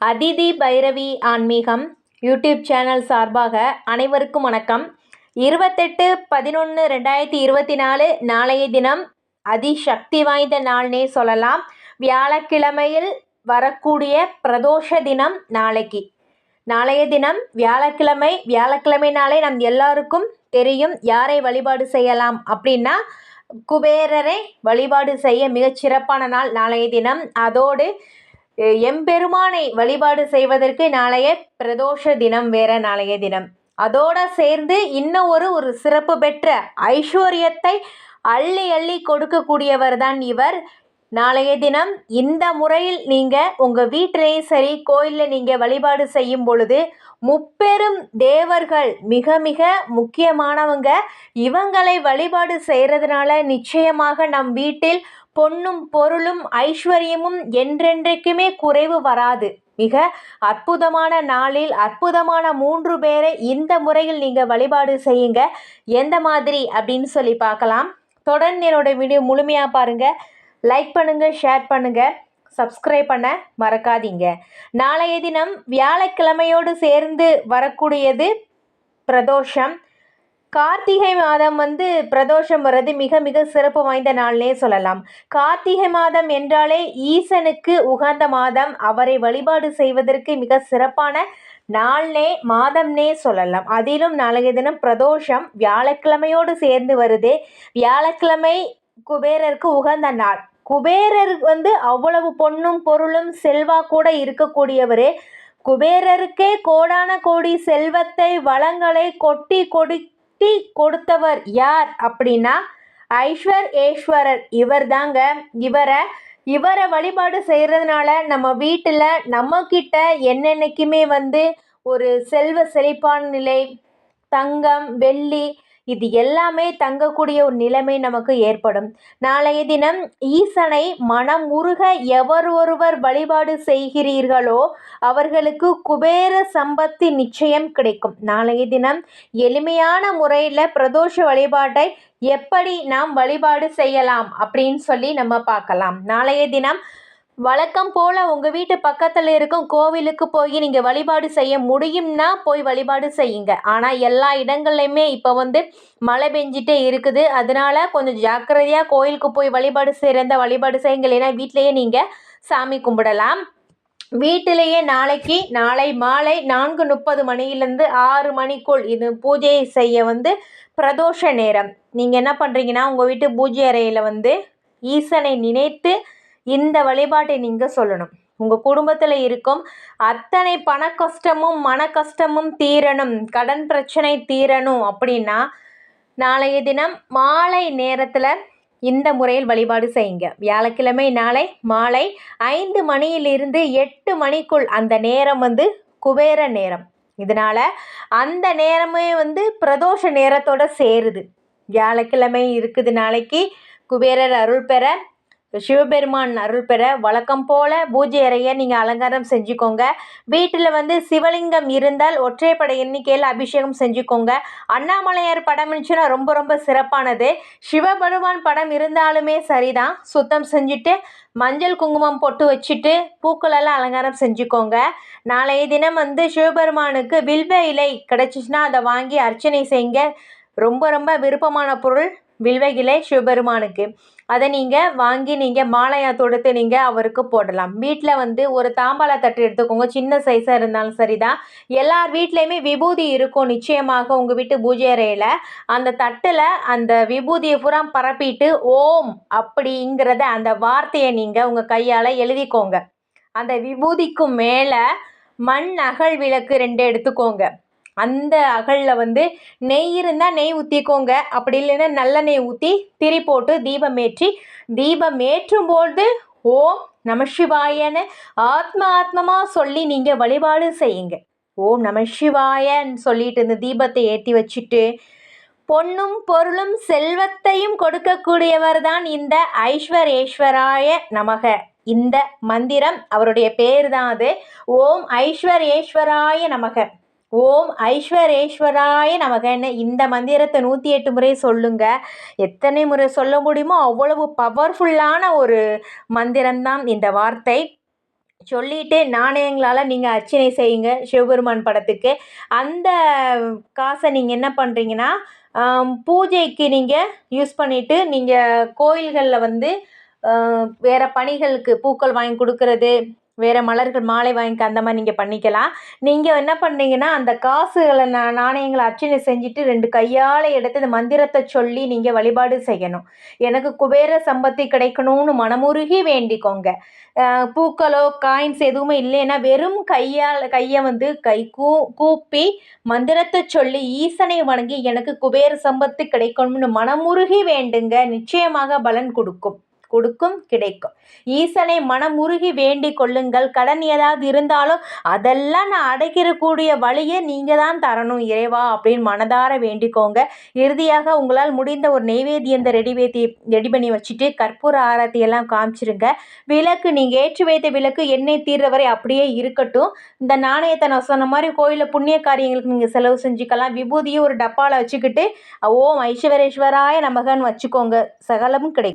அதிதி பைரவி ஆன்மீகம் YouTube channel சார்பாக அனைவருக்கும் வணக்கம். இருபத்தெட்டு பதினொன்று ரெண்டாயிரத்தி இருபத்தி நாலு நாளைய தினம் அதிசக்தி வாய்ந்த நாள்னே சொல்லலாம். வியாழக்கிழமையில் வரக்கூடிய பிரதோஷ தினம் நாளைக்கு. நாளைய தினம் வியாழக்கிழமை வியாழக்கிழமை நாளே நம் எல்லாருக்கும் தெரியும் யாரை வழிபாடு செய்யலாம் அப்படின்னா குபேரரை வழிபாடு செய்ய மிகச் சிறப்பான நாள் நாளைய தினம். அதோடு எம்பெருமானை வழிபாடு செய்வதற்கு நாளைய பிரதோஷ தினம் வேற நாளைய தினம். அதோட சேர்ந்து இன்னும் ஒரு ஒரு சிறப்பு பெற்ற ஐஸ்வர்யத்தை அள்ளி அள்ளி கொடுக்கக்கூடியவர் தான் இவர். நாளைய தினம் இந்த முறையில் நீங்கள் உங்கள் வீட்டிலையும் சரி கோயிலில் நீங்கள் வழிபாடு செய்யும் பொழுது முப்பெரும் தேவர்கள் மிக மிக முக்கியமானவங்க இவங்களை வழிபாடு செய்கிறதுனால நிச்சயமாக நம் வீட்டில் பொன்னும் பொருளும் ஐஸ்வர்யமும் என்றென்றைக்குமே குறைவு வராது. மிக அற்புதமான நாளில் அற்புதமான மூன்று பேரை இந்த முறையில் நீங்கள் வழிபாடு செய்யுங்க. எந்த மாதிரி? அப்படின்னு சொல்லி பார்க்கலாம். தொடர்ந்து என்னோட வீடியோ முழுமையாக பாருங்கள் லைக் பண்ணுங்கள் ஷேர் பண்ணுங்கள் சப்ஸ்கிரைப் பண்ண மறக்காதீங்க. நாளைய தினம் வியாழக்கிழமையோடு சேர்ந்து வரக்கூடியது பிரதோஷம். கார்த்திகை மாதம் வந்து பிரதோஷம் வர்றது மிக மிக சிறப்பு வாய்ந்த நாள்னே சொல்லலாம். கார்த்திகை மாதம் என்றாலே ஈசனுக்கு உகந்த மாதம். அவரை வழிபாடு செய்வதற்கு மிக சிறப்பான நாள்னே மாதம்னே சொல்லலாம். அதிலும் நாளைய தினம் பிரதோஷம் வியாழக்கிழமையோடு சேர்ந்து வருது. வியாழக்கிழமை குபேரருக்கு உகந்த நாள். குபேரர் வந்து அவ்வளவு பொன்னும் பொருளும் செல்வா கூட இருக்கக்கூடியவர். குபேரருக்கே கோடான கோடி செல்வத்தை வளங்களை கொட்டி கொடி கொட்டி கொடுத்தவர் யார் அப்படின்னா ஐஸ்வர் ஈஸ்வரர் இவர் தாங்க இவரை இவரை வழிபாடு செய்கிறதுனால நம்ம வீட்டில் நம்மக்கிட்ட என்னென்னைக்குமே வந்து ஒரு செல்வ செழிப்பான நிலை தங்கம் வெள்ளி இது எல்லாமே தங்கக்கூடிய ஒரு நிலைமை நமக்கு ஏற்படும். நாளைய தினம் ஈசனை மனம் உருக எவர் ஒருவர் வழிபாடு செய்கிறீர்களோ அவர்களுக்கு குபேர சம்பத்து நிச்சயம் கிடைக்கும். நாளைய தினம் எளிமையான முறையில் பிரதோஷ வழிபாட்டை எப்படி நாம் வழிபாடு செய்யலாம் அப்படின்னு சொல்லி நம்ம பார்க்கலாம். நாளைய தினம் வழக்கம் போல் உங்கள் வீட்டு பக்கத்தில் இருக்கும் கோவிலுக்கு போய் நீங்கள் வழிபாடு செய்ய முடியும்னா போய் வழிபாடு செய்யுங்க. ஆனால் எல்லா இடங்கள்லையுமே இப்போ வந்து மழை பெஞ்சிட்டே இருக்குது. அதனால கொஞ்சம் ஜாக்கிரதையாக கோயிலுக்கு போய் வழிபாடு செய்கிறந்த வழிபாடு செய்யுங்க இல்லைன்னா வீட்டிலேயே நீங்கள் சாமி கும்பிடலாம். வீட்டிலேயே நாளைக்கு நாளை மாலை நான்கு முப்பது மணியிலேருந்து ஆறு மணிக்குள் இது பூஜையை செய்ய வந்து பிரதோஷ நேரம். நீங்கள் என்ன பண்ணுறீங்கன்னா உங்கள் வீட்டு பூஜை அறையில் வந்து ஈசனை நினைத்து இந்த வழிபாட்டை நீங்கள் சொல்லணும். உங்கள் குடும்பத்தில் இருக்கும் அத்தனை பண கஷ்டமும் மன கஷ்டமும் தீரணும். கடன் பிரச்சனை தீரணும் அப்படின்னா நாளைய தினம் மாலை நேரத்தில் இந்த முறையில் வழிபாடு செய்யுங்க. வியாழக்கிழமை நாளை மாலை ஐந்து மணியிலிருந்து எட்டு மணிக்குள் அந்த நேரம் வந்து குபேர நேரம். இதனால் அந்த நேரமே வந்து பிரதோஷ நேரத்தோட சேருது. வியாழக்கிழமை இருக்குது நாளைக்கு குபேரர் அருள் பெற சிவபெருமான் அருள் பெற வழக்கம் போல பூஜை அறையை நீங்கள் அலங்காரம் செஞ்சுக்கோங்க. வீட்டில் வந்து சிவலிங்கம் இருந்தால் ஒற்றைப்படை எண்ணிக்கையில் அபிஷேகம் செஞ்சுக்கோங்க. அண்ணாமலையார் படம் இருந்துச்சுன்னா ரொம்ப ரொம்ப சிறப்பானது. சிவபெருமான் படம் இருந்தாலுமே சரிதான். சுத்தம் செஞ்சுட்டு மஞ்சள் குங்குமம் பொட்டு வச்சுட்டு பூக்களெல்லாம் அலங்காரம் செஞ்சுக்கோங்க. நாளைய தினம் வந்து சிவபெருமானுக்கு வில்வ இலை கிடச்சிச்சின்னா அதை வாங்கி அர்ச்சனை செய்யுங்க. ரொம்ப ரொம்ப விருப்பமான பொருள். வில்வகிலே சிவபெருமானுக்கு. அதை நீங்கள் வாங்கி நீங்கள் மாலையாக தொடுத்து நீங்கள் அவருக்கு போடலாம். வீட்டில் வந்து ஒரு தாம்பாள தட்டு எடுத்துக்கோங்க. சின்ன சைஸாக இருந்தாலும் சரிதான். எல்லார் வீட்லேயுமே விபூதி இருக்கும் நிச்சயமாக உங்கள் வீட்டு பூஜை அறையில். அந்த தட்டில் அந்த விபூதியை பூரா பரப்பிட்டு ஓம் அப்படிங்கிறத அந்த வார்த்தையை நீங்கள் உங்கள் கையால் எழுதிக்கோங்க. அந்த விபூதிக்கு மேலே மண் அகல் விளக்கு ரெண்டு எடுத்துக்கோங்க. அந்த அகலில் வந்து நெய் இருந்தால் நெய் ஊற்றிக்கோங்க அப்படி இல்லைன்னா நல்லெண்ணெய் ஊற்றி திரி போட்டு தீபம் ஏற்றி தீபம் ஏற்றும் போது ஓம் நம சிவாயன்னு ஆத்ம ஆத்மமாக சொல்லி நீங்கள் வழிபாடு செய்யுங்க. ஓம் நம சிவாயன்னு சொல்லிட்டு இந்த தீபத்தை ஏற்றி வச்சுட்டு பொன்னும் பொருளும் செல்வத்தையும் கொடுக்கக்கூடியவர் தான் இந்த ஐஸ்வரேஸ்வராய நமக. இந்த மந்திரம் அவருடைய பேர் தான் அது. ஓம் ஐஸ்வரேஸ்வராய நமக. ஓம் ஐஸ்வரேஸ்வராய நமகன்னு இந்த மந்திரத்தை நூற்றி எட்டு முறை சொல்லுங்க. எத்தனை முறை சொல்ல முடியுமோ அவ்வளவு பவர்ஃபுல்லான ஒரு மந்திரம்தான் இந்த வார்த்தை. சொல்லிட்டு நாணயங்களால் நீங்கள் அர்ச்சனை செய்யுங்க சிவபெருமான் படத்துக்கு. அந்த காசை நீங்கள் என்ன பண்ணுறீங்கன்னா பூஜைக்கு நீங்கள் யூஸ் பண்ணிவிட்டு நீங்கள் கோயில்களில் வந்து வேறு பணிகளுக்கு பூக்கள் வாங்கி கொடுக்கறது வேறு மலர்கள் மாலை வாங்கிக்க அந்த மாதிரி நீங்கள் பண்ணிக்கலாம். நீங்கள் என்ன பண்ணீங்கன்னா அந்த காசுகளை நான் நாணயங்களை அர்ச்சனை செஞ்சுட்டு ரெண்டு கையால் எடுத்து இந்த மந்திரத்தை சொல்லி நீங்கள் வழிபாடு செய்யணும். எனக்கு குபேர சம்பத்தி கிடைக்கணும்னு மனமுருகி வேண்டிக்கோங்க. பூக்களோ காயின்ஸ் எதுவுமே இல்லைன்னா வெறும் கையால் கையை வந்து கை கூ கூப்பி மந்திரத்தை சொல்லி ஈசனை வணங்கி எனக்கு குபேர சம்பத்து கிடைக்கணும்னு மனமுருகி வேண்டுங்க. நிச்சயமாக பலன் கொடுக்கும். கொடுக்கும் கிடைக்கும். ஈசனை மனமுருகி வேண்டிக் கொள்ளுங்கள். கடன் ஏதாவது இருந்தாலும் அதெல்லாம் நான் அடைக்கிறக்கூடிய வழியை நீங்கள் தான் தரணும். இறைவா அப்படின்னு மனதார வேண்டிக்கோங்க. இறுதியாக உங்களால் முடிந்த ஒரு நெய்வேத்தியத்தை ரெடி வேத்தி ரெடி பண்ணி வச்சுட்டு கற்பூர ஆரத்தி எல்லாம் காமிச்சிருங்க. விளக்கு நீங்கள் ஏற்றி வைத்த விளக்கு எண்ணெய் தீர்ற வரை அப்படியே இருக்கட்டும். இந்த நாணயத்தை நான் சொன்ன மாதிரி கோயிலில் புண்ணிய காரியங்களுக்கு நீங்கள் செலவு செஞ்சுக்கலாம். விபூதியை ஒரு டப்பாவில் வச்சுக்கிட்டு ஓம் ஐஸ்வரேஸ்வராய நமகன் வச்சுக்கோங்க. சகலமும் கிடைக்கும்.